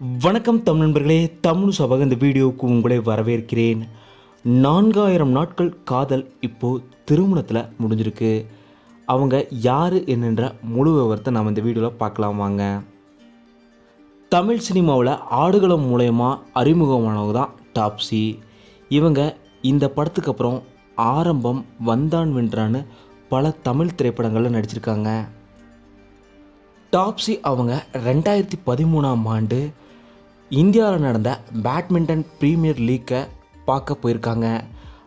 வணக்கம் தமிழ் நண்பர்களே தமிழ் சபக இந்த வீடியோவுக்கு உங்களை வரவேற்கிறேன். நான்காயிரம் நாட்கள் காதல் இப்போது திருமணத்தில் முடிஞ்சிருக்கு. அவங்க யார் என்னன்ற முழு விவரத்தை நாம் இந்த வீடியோவில் பார்க்கலாம் வாங்க. தமிழ் சினிமாவில் ஆடுகளம் மூலயமா அறிமுகமானவங்க தான் டாப்ஸி இவங்க இந்த படத்துக்கு அப்புறம் ஆரம்பம் வந்தான் வென்றான்னு பல தமிழ் திரைப்படங்களில் நடிச்சிருக்காங்க. டாப்ஸி அவங்க ரெண்டாயிரத்தி பதிமூணாம் ஆண்டு இந்தியாவில் நடந்த பேட்மிண்டன் ப்ரீமியர் லீக்கை பார்க்க போயிருக்காங்க.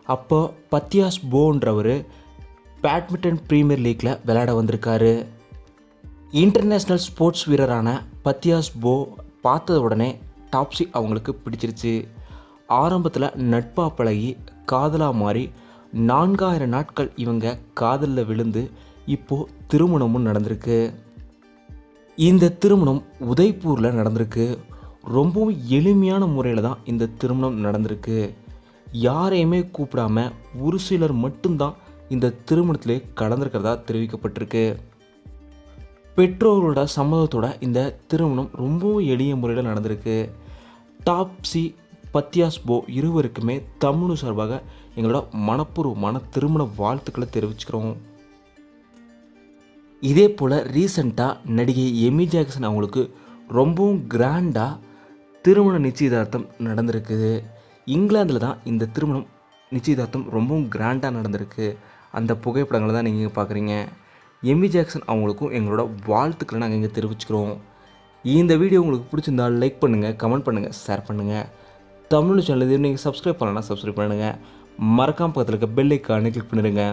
அப்போது பத்தியாஸ் போன்றவர் பேட்மிண்டன் ப்ரீமியர் லீக்கில் விளையாட வந்திருக்காரு. இன்டர்நேஷ்னல் ஸ்போர்ட்ஸ் வீரரான பத்தியாஸ் போ பார்த்தது உடனே டாப்ஸி அவங்களுக்கு பிடிச்சிருச்சு. ஆரம்பத்தில் நட்பா பழகி காதலாக மாறி நான்காயிரம் நாட்கள் இவங்க காதலில் விழுந்து இப்போது திருமணமும் நடந்திருக்கு. இந்த திருமணம் உதய்பூரில் நடந்திருக்கு. ரொம்பவும் எளிமையான முறையில் தான் இந்த திருமணம் நடந்திருக்கு. யாரையுமே கூப்பிடாம ஒரு சிலர் மட்டும்தான் இந்த திருமணத்திலே கலந்துருக்கிறதா தெரிவிக்கப்பட்டிருக்கு. பெற்றோர்களோட சம்மதத்தோட இந்த திருமணம் ரொம்பவும் எளிய முறையில் நடந்திருக்கு. டாப்ஸி பத்தியாஸ் போ இருவருக்குமே தமிழ் சார்பாக எங்களோட மனப்பூர்வமான திருமண வாழ்த்துக்களை தெரிவிச்சுக்கிறோம். இதே போல் ரீசண்டாக நடிகை எமி ஜாக்சன் அவங்களுக்கு ரொம்பவும் கிராண்டாக திருமண நிச்சயதார்த்தம் நடந்திருக்குது. இங்கிலாந்தில் தான் இந்த திருமணம் நிச்சயதார்த்தம் ரொம்பவும் கிராண்டாக நடந்திருக்கு. அந்த புகைப்படங்களை தான் நீங்கள் பார்க்குறீங்க எம்மி ஜாக்சன் அவங்களுக்கும் எங்களோட வாழ்த்துக்களை நாங்கள் இங்கே தெரிவிச்சுக்கிறோம். இந்த வீடியோ உங்களுக்கு பிடிச்சிருந்தால் லைக் பண்ணுங்கள் கமெண்ட் பண்ணுங்கள் ஷேர் பண்ணுங்கள் தமிழ் சேனல் இது நீங்கள் சப்ஸ்கிரைப் பண்ணலன்னா சப்ஸ்கிரைப் பண்ணுங்கள் மறக்காம பக்கத்தில் இருக்க பெல் ஐக்கானை கிளிக் பண்ணிடுங்க.